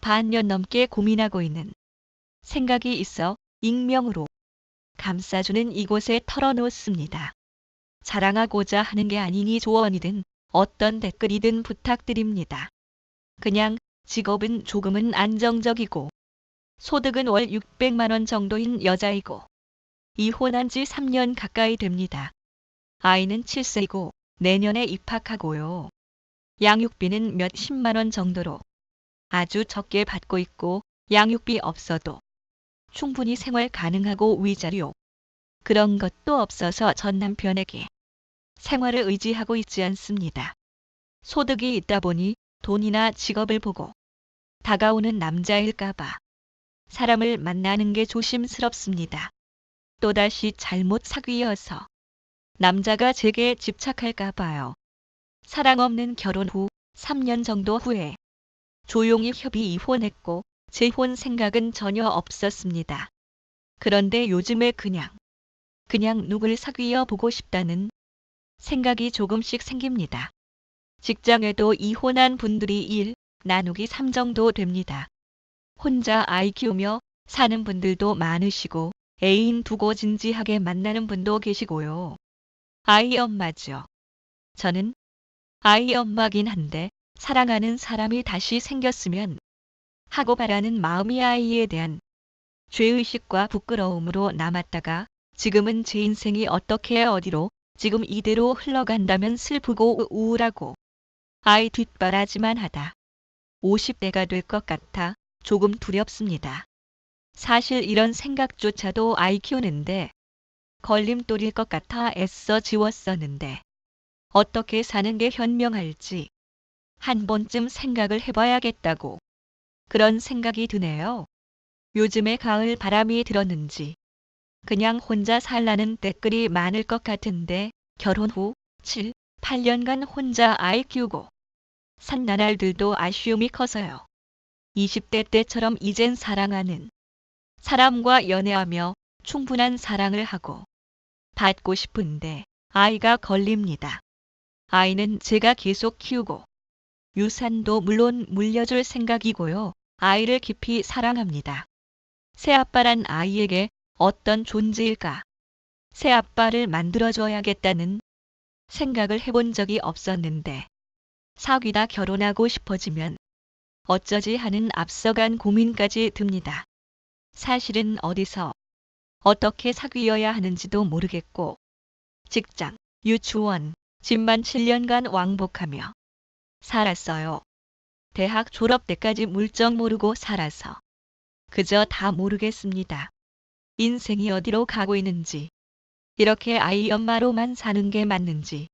반년 넘게 고민하고 있는 생각이 있어 익명으로 감싸주는 이곳에 털어놓습니다. 자랑하고자 하는 게 아니니 조언이든 어떤 댓글이든 부탁드립니다. 그냥 직업은 조금은 안정적이고 소득은 월 600만 원 정도인 여자이고 이혼한 지 3년 가까이 됩니다. 아이는 7세이고 내년에 입학하고요. 양육비는 몇 10만 원 정도로 아주 적게 받고 있고 양육비 없어도 충분히 생활 가능하고 위자료 그런 것도 없어서 전 남편에게 생활을 의지하고 있지 않습니다. 소득이 있다 보니 돈이나 직업을 보고 다가오는 남자일까봐 사람을 만나는 게 조심스럽습니다. 또다시 잘못 사귀어서 남자가 제게 집착할까봐요. 사랑 없는 결혼 후 3년 정도 후에 조용히 협의 이혼했고 재혼 생각은 전혀 없었습니다. 그런데 요즘에 그냥 그냥 누굴 사귀어 보고 싶다는 생각이 조금씩 생깁니다. 직장에도 이혼한 분들이 1, 나누기 3 정도 됩니다. 혼자 아이 키우며 사는 분들도 많으시고 애인 두고 진지하게 만나는 분도 계시고요. 아이 엄마죠. 저는 아이 엄마긴 한데 사랑하는 사람이 다시 생겼으면 하고 바라는 마음이 아이에 대한 죄의식과 부끄러움으로 남았다가 지금은 제 인생이 어떻게 어디로 지금 이대로 흘러간다면 슬프고 우울하고 아이 뒷바라지만 하다 50대가 될 것 같아 조금 두렵습니다. 사실 이런 생각조차도 아이 키우는데 걸림돌일 것 같아 애써 지웠었는데 어떻게 사는 게 현명할지 한 번쯤 생각을 해봐야겠다고 그런 생각이 드네요. 요즘에 가을 바람이 들었는지 그냥 혼자 살라는 댓글이 많을 것 같은데 결혼 후 7, 8년간 혼자 아이 키우고 산 나날들도 아쉬움이 커서요. 20대 때처럼 이젠 사랑하는 사람과 연애하며 충분한 사랑을 하고 받고 싶은데 아이가 걸립니다. 아이는 제가 계속 키우고 유산도 물론 물려줄 생각이고요. 아이를 깊이 사랑합니다. 새아빠란 아이에게 어떤 존재일까? 새아빠를 만들어줘야겠다는 생각을 해본 적이 없었는데 사귀다 결혼하고 싶어지면 어쩌지 하는 앞서간 고민까지 듭니다. 사실은 어디서 어떻게 사귀어야 하는지도 모르겠고 직장, 유치원, 집만 7년간 왕복하며 살았어요. 대학 졸업 때까지 물정 모르고 살아서 그저 다 모르겠습니다. 인생이 어디로 가고 있는지 이렇게 아이 엄마로만 사는 게 맞는지